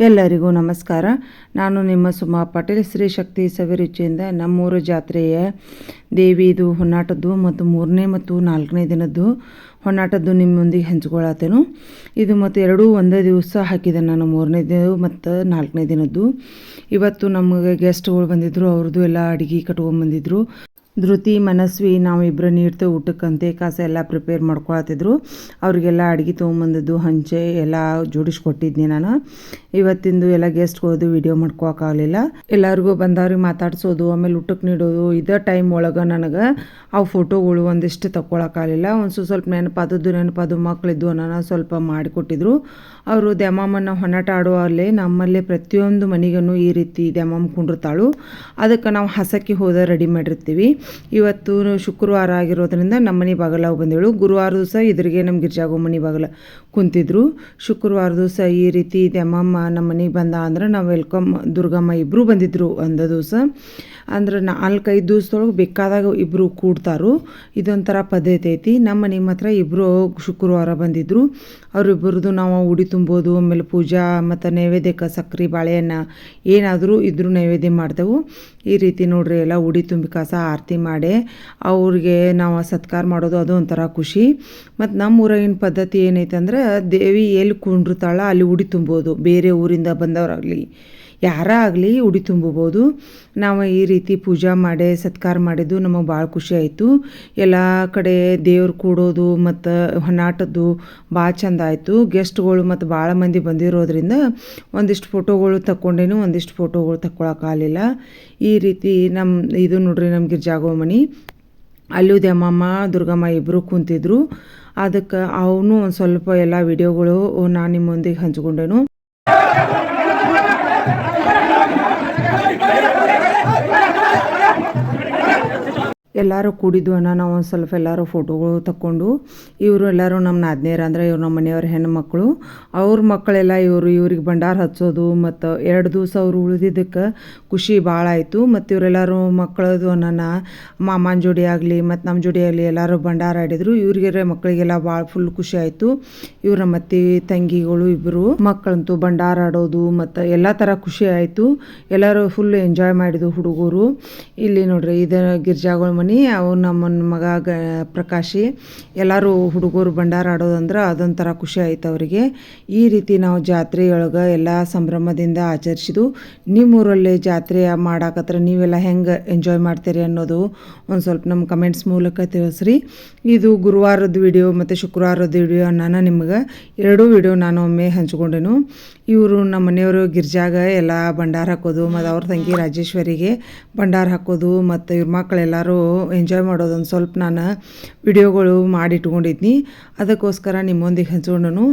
ಎಲ್ಲರಿಗೂ ನಮಸ್ಕಾರ. ನಾನು ನಿಮ್ಮ ಸುಮಾ ಪಾಟೀಲ್. ಶ್ರೀ ಶಕ್ತಿ ಸವಿರುಚಿಯಿಂದ ನಮ್ಮೂರು ಜಾತ್ರೆಯ ದೇವಿದು ಹೊನ್ನಾಟದ್ದು ಮತ್ತು ಮೂರನೇ ಮತ್ತು ನಾಲ್ಕನೇ ದಿನದ್ದು ಹೊನ್ನಾಟದ್ದು ನಿಮ್ಮೊಂದಿಗೆ ಹಂಚ್ಕೊಳತ್ತೇನು. ಇದು ಮತ್ತು ಎರಡೂ ಒಂದೇ ದಿವಸ ಹಾಕಿದೆ ನಾನು ಮೂರನೇ ದಿನ ಮತ್ತು ನಾಲ್ಕನೇ ದಿನದ್ದು. ಇವತ್ತು ನಮಗೆ ಗೆಸ್ಟ್ಗಳು ಬಂದಿದ್ದರು ಅವ್ರದ್ದು ಎಲ್ಲ ಅಡುಗೆ ಕಟ್ಕೊಂಡ್ಬಂದಿದ್ರು ಧೃತಿ, ಮನಸ್ವಿ ನಾವಿಬ್ಬರು ನೀಡ್ತೇವೆ ಊಟಕ್ಕಂತೆ ಕಾಸ ಎಲ್ಲ ಪ್ರಿಪೇರ್ ಮಾಡ್ಕೊಳತ್ತಿದ್ರು. ಅವರಿಗೆಲ್ಲ ಅಡುಗೆ ತೊಗೊಂಬಂದದ್ದು, ಹಂಚೆ ಎಲ್ಲ ಜೋಡಿಸ್ಕೊಟ್ಟಿದ್ನಿ ನಾನು. ಇವತ್ತಿಂದು ಎಲ್ಲ ಗೆಸ್ಟ್ಗಳದು ವಿಡಿಯೋ ಮಾಡ್ಕೊಳಕ್ಕಾಗಲಿಲ್ಲ. ಎಲ್ಲರಿಗೂ ಬಂದವ್ರಿಗೆ ಮಾತಾಡ್ಸೋದು, ಆಮೇಲೆ ಊಟಕ್ಕೆ ನೀಡೋದು, ಇದೇ ಟೈಮ್ ಒಳಗೆ ನನಗೆ ಆ ಫೋಟೋಗಳು ಒಂದಿಷ್ಟು ತಗೊಳಕ್ಕಾಗಲಿಲ್ಲ ಒಂದು ಸ್ವಲ್ಪ ನೆನಪಾದದ್ದು, ನೆನಪಾದು ಮಕ್ಕಳಿದ್ದು ನಾನು ಸ್ವಲ್ಪ ಮಾಡಿಕೊಟ್ಟಿದ್ರು. ಅವರು ದ್ಯಾಮಮ್ಮನ ಹೊನಾಟ ಆಡುವಲ್ಲೇ ನಮ್ಮಲ್ಲೇ ಪ್ರತಿಯೊಂದು ಮನೆಗೂ ಈ ರೀತಿ ದ್ಯಾಮಮ್ಮ ಕುಂಡಿರ್ತಾಳು. ಅದಕ್ಕೆ ನಾವು ಹಸಕ್ಕೆ ಹೋದ ರೆಡಿ ಮಾಡಿರ್ತೀವಿ. ಇವತ್ತು ಶುಕ್ರವಾರ ಆಗಿರೋದ್ರಿಂದ ನಮ್ಮ ಮನೆ ಬಾಗಲ ಬಂದೇಳು. ಗುರುವಾರ ದಿವಸ ಇದ್ರಿಗೆ ನಮ್ಮ ಗಿರ್ಜಾಗೋ ಮನೆ ಬಾಗಲ ಕುಂತಿದ್ರು. ಶುಕ್ರವಾರ ದಿವಸ ಈ ರೀತಿ ದ್ಯಾಮಮ್ಮ ನಮ್ಮ ಮನೆಗೆ ಬಂದ ಅಂದ್ರೆ ನಾವು ವೆಲ್ಕಮ್ ದುರ್ಗಮ್ಮ ಇಬ್ಬರು ಬಂದಿದ್ದರು ಒಂದು ದಿವಸ. ಅಂದ್ರೆ ನಾಲ್ಕೈದು ದಿವಸದೊಳಗೆ ಬೇಕಾದಾಗ ಇಬ್ಬರು ಕೂಡ್ತಾರು. ಇದೊಂಥರ ಪದ್ಧತಿ ಐತಿ. ನಮ್ಮ ಮನೆ ಹತ್ರ ಇಬ್ಬರು ಶುಕ್ರವಾರ ಬಂದಿದ್ದರು ಅವರಿಬ್ಬರದು ನಾವು ಉಡಿ ತುಂಬೋದು, ಆಮೇಲೆ ಪೂಜಾ ಮತ್ತು ನೈವೇದ್ಯಕ್ಕೆ ಸಕ್ರೆ ಬಾಳೆಯನ್ನು ಏನಾದರೂ ಇದ್ರೂ ನೈವೇದ್ಯ ಮಾಡ್ತೇವೆ. ಈ ರೀತಿ ನೋಡ್ರಿ ಎಲ್ಲ ಉಡಿ ತುಂಬಿ ಕಸ ಆರತಿ ಮಾಡಿ ಅವ್ರಿಗೆ ನಾವು ಸತ್ಕಾರ ಮಾಡೋದು ಅದು ಒಂಥರ ಖುಷಿ. ಮತ್ತು ನಮ್ಮ ಊರಾಗಿನ ಪದ್ಧತಿ ಏನೈತೆ ಅಂದ್ರೆ ದೇವಿ ಎಲ್ಲಿ ಕುಂಡಿರ್ತಾಳ ಅಲ್ಲಿ ಉಡಿ ತುಂಬೋದು. ಬೇರೆ ಊರಿಂದ ಬಂದವರಾಗಲಿ. ಯಾರ ಆಗಲಿ ಉಡಿ ತುಂಬಬೋದು. ನಾವು ಈ ರೀತಿ ಪೂಜಾ ಮಾಡಿ, ಸತ್ಕಾರ ಮಾಡಿದ್ದು ನಮಗೆ ಭಾಳ ಖುಷಿ ಆಯಿತು. ಎಲ್ಲ ಕಡೆ ದೇವ್ರು ಕೂಡೋದು ಮತ್ತು ಹೊನ್ನಾಟದ್ದು ಭಾಳ ಚಂದ ಆಯಿತು. ಗೆಸ್ಟ್ಗಳು ಮತ್ತು ಭಾಳ ಮಂದಿ ಬಂದಿರೋದ್ರಿಂದ ಒಂದಿಷ್ಟು ಫೋಟೋಗಳು ತಕ್ಕೊಂಡೇನು ಒಂದಿಷ್ಟು ಫೋಟೋಗಳು ತಕ್ಕೊಳಕ್ಕಾಗಲಿಲ್ಲ ಈ ರೀತಿ ನಮ್ಮ ಇದು ನೋಡ್ರಿ ನಮ್ಮ ಗಿರ್ಜಾಗೋ ಮನೆ ಅಲ್ಲೂ ದ್ಯಾಮಮ್ಮ ದುರ್ಗಮ್ಮ ಇಬ್ಬರು ಕುಂತಿದ್ರು. ಅದಕ್ಕೆ ಅವನು ಒಂದು ಸ್ವಲ್ಪ ಎಲ್ಲ ವಿಡಿಯೋಗಳು ನಾನು ನಿಮ್ಮೊಂದಿಗೆ ಹಂಚ್ಕೊಂಡೇನು. ಎಲ್ಲರೂ ಕೂಡಿದ್ವನ ನಾವು ಒಂದು ಸ್ವಲ್ಪ ಎಲ್ಲರೂ ಫೋಟೋಗಳು ತಕ್ಕೊಂಡು ಇವರು ಎಲ್ಲರೂ ನಮ್ಮ ನಾದ್ನೇರ ಅಂದರೆ ಇವ್ರು ನಮ್ಮ ಮನೆಯವ್ರ ಹೆಣ್ಣು ಮಕ್ಕಳು ಅವ್ರ ಮಕ್ಕಳೆಲ್ಲ ಇವರು ಇವ್ರಿಗೆ ಭಂಡಾರ ಹಚ್ಚೋದು ಮತ್ತು ಎರಡು ದಿವಸ ಅವರು ಉಳಿದಿದ್ದಕ್ಕೆ ಖುಷಿ ಭಾಳ ಆಯಿತು. ಮತ್ತು ಇವರೆಲ್ಲರೂ ಮಕ್ಕಳದು ನನ್ನ ಮಾಮನ ಜೋಡಿ ಆಗಲಿ, ಮತ್ತು ನಮ್ಮ ಜೋಡಿ ಆಗಲಿ ಎಲ್ಲರೂ ಭಂಡಾರ ಆಡಿದರು. ಇವ್ರಿಗೆ ಮಕ್ಕಳಿಗೆಲ್ಲ ಭಾಳ ಫುಲ್ ಖುಷಿ ಆಯಿತು. ಇವ್ರ ಮತ್ತೆ ತಂಗಿಗಳು ಇಬ್ಬರು ಮಕ್ಕಳಂತೂ ಭಂಡಾರ ಆಡೋದು ಮತ್ತು ಎಲ್ಲ ಥರ ಖುಷಿ ಆಯಿತು. ಎಲ್ಲರೂ ಫುಲ್ ಎಂಜಾಯ್ ಮಾಡಿದ್ರು ಹುಡುಗರು. ಇಲ್ಲಿ ನೋಡ್ರಿ, ಇದು ಗಿರ್ಜಾಗಳ ಮನೆ. ಅವು ನಮ್ಮ ಮಗ ಗ, ಪ್ರಕಾಶಿ, ಎಲ್ಲರೂ ಹುಡುಗರು ಭಂಡಾರ ಆಡೋದಂದ್ರೆ ಅದೊಂಥರ ಖುಷಿ ಆಯ್ತು ಅವರಿಗೆ. ಈ ರೀತಿ ನಾವು ಜಾತ್ರೆಯೊಳಗೆ ಎಲ್ಲ ಸಂಭ್ರಮದಿಂದ ಆಚರಿಸಿದ್ದು ನಿಮ್ಮೂರಲ್ಲಿ ಜಾತ್ರೆ ಮಾಡಾಕತ್ರ ನೀವೆಲ್ಲ ಹೆಂಗೆ ಎಂಜಾಯ್ ಮಾಡ್ತೀರಿ ಅನ್ನೋದು ಒಂದು ಸ್ವಲ್ಪ ನಮ್ಮ ಕಮೆಂಟ್ಸ್ ಮೂಲಕ ತಿಳಿಸ್ರಿ. ಇದು ಗುರುವಾರದ ವಿಡಿಯೋ ಮತ್ತು ಶುಕ್ರವಾರದ ವಿಡಿಯೋ ನಾನು ನಿಮ್ಗೆ. ಎರಡೂ ವಿಡಿಯೋ ನಾನು ಒಮ್ಮೆ ಹಂಚ್ಕೊಂಡೆನು. ಇವರು ನಮ್ಮ ಮನೆಯವರು ಗಿರ್ಜಾಗ ಎಲ್ಲ ಭಂಡಾರ ಹಾಕೋದು, ಮತ್ತು ಅವ್ರ ತಂಗಿ ರಾಜೇಶ್ವರಿಗೆ ಭಂಡಾರ ಹಾಕೋದು, ಮತ್ತು ಇವ್ರ ಮಕ್ಕಳೆಲ್ಲರೂ ಎಂಜಾಯ್ ಮಾಡೋದೊಂದು ಸ್ವಲ್ಪ ನಾನು ವಿಡಿಯೋಗಳು ಮಾಡಿಟ್ಕೊಂಡಿದ್ನಿ ಅದಕ್ಕೋಸ್ಕರ ನಿಮ್ಮೊಂದಿಗೆ ಹಂಚ್ಕೊಂಡನು.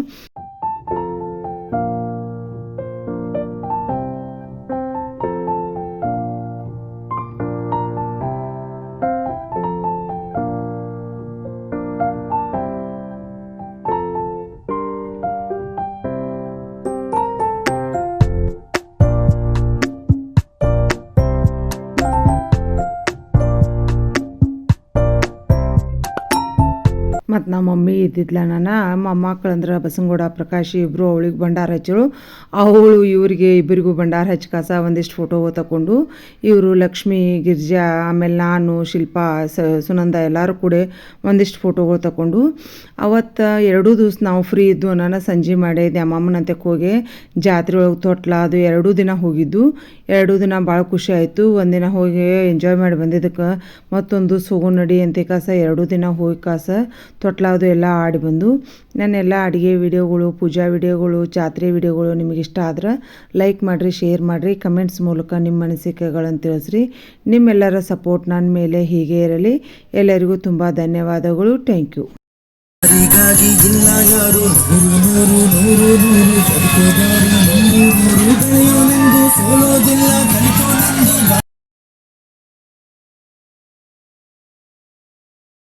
ಮತ್ತು ನಮ್ಮ ಮಮ್ಮಿ ಇದ್ದಿದ್ಲ ನಾನು ಮೊಮ್ಮಕ್ಕಳಂದ್ರೆ ಬಸಂಗೌಡ, ಪ್ರಕಾಶ್ ಇಬ್ಬರು ಅವಳಿಗೆ ಭಂಡಾರ ಹಚ್ಚಳು. ಅವಳು ಇವರಿಗೆ ಇಬ್ಬರಿಗೂ ಭಂಡಾರ ಹಚ್ಚಿ ಕಾಸ ಒಂದಿಷ್ಟು ಫೋಟೋ ತಗೊಂಡು ಇವರು ಲಕ್ಷ್ಮಿ, ಗಿರ್ಜಾ, ಆಮೇಲೆ ನಾನು, ಶಿಲ್ಪ ಸುನಂದ ಎಲ್ಲರೂ ಕೂಡ ಒಂದಿಷ್ಟು ಫೋಟೋಗಳು ತಗೊಂಡು ಅವತ್ತು ಎರಡೂ ದಿವ್ಸ ನಾವು ಫ್ರೀ ಇದ್ದು ನಾನು ಸಂಜೆ ಮಾಡಿ ಅಮ್ಮಮ್ಮನಂತೆ ಹೋಗಿ ಜಾತ್ರೆ ಒಳಗೆ ತೊಟ್ಲ ಅದು ಎರಡೂ ದಿನ ಹೋಗಿದ್ದು. ಎರಡೂ ದಿನ ಭಾಳ ಖುಷಿ ಆಯಿತು. ಒಂದಿನ ಹೋಗಿ ಎಂಜಾಯ್ ಮಾಡಿ ಬಂದಿದ್ದಕ್ಕೆ ಮತ್ತೊಂದು ಸೋಗು ನಡಿ ಅಂತ ಕಾಸ ಎರಡೂ ದಿನ ಹೋಗಿ ಕಾಸ ತೊಟ್ಲಾದು ಎಲ್ಲ ಆಡಿ ಬಂದು ನನ್ನೆಲ್ಲ ಅಡುಗೆ ವಿಡಿಯೋಗಳು ಪೂಜಾ ವಿಡಿಯೋಗಳು ಜಾತ್ರೆ ವಿಡಿಯೋಗಳು ನಿಮಗೆ ಇಷ್ಟ ಆದ್ರೆ ಲೈಕ್ ಮಾಡಿರಿ ಶೇರ್ ಮಾಡಿರಿ ಕಮೆಂಟ್ಸ್ ಮೂಲಕ ನಿಮ್ಮ ಅನಿಸಿಕೆಗಳನ್ನು ತಿಳಿಸ್ರಿ ನಿಮ್ಮೆಲ್ಲರ ಸಪೋರ್ಟ್ ನನ್ನ ಮೇಲೆ ಹೀಗೆ ಇರಲಿ ಎಲ್ಲರಿಗೂ ತುಂಬ ಧನ್ಯವಾದಗಳು ಥ್ಯಾಂಕ್ ಯು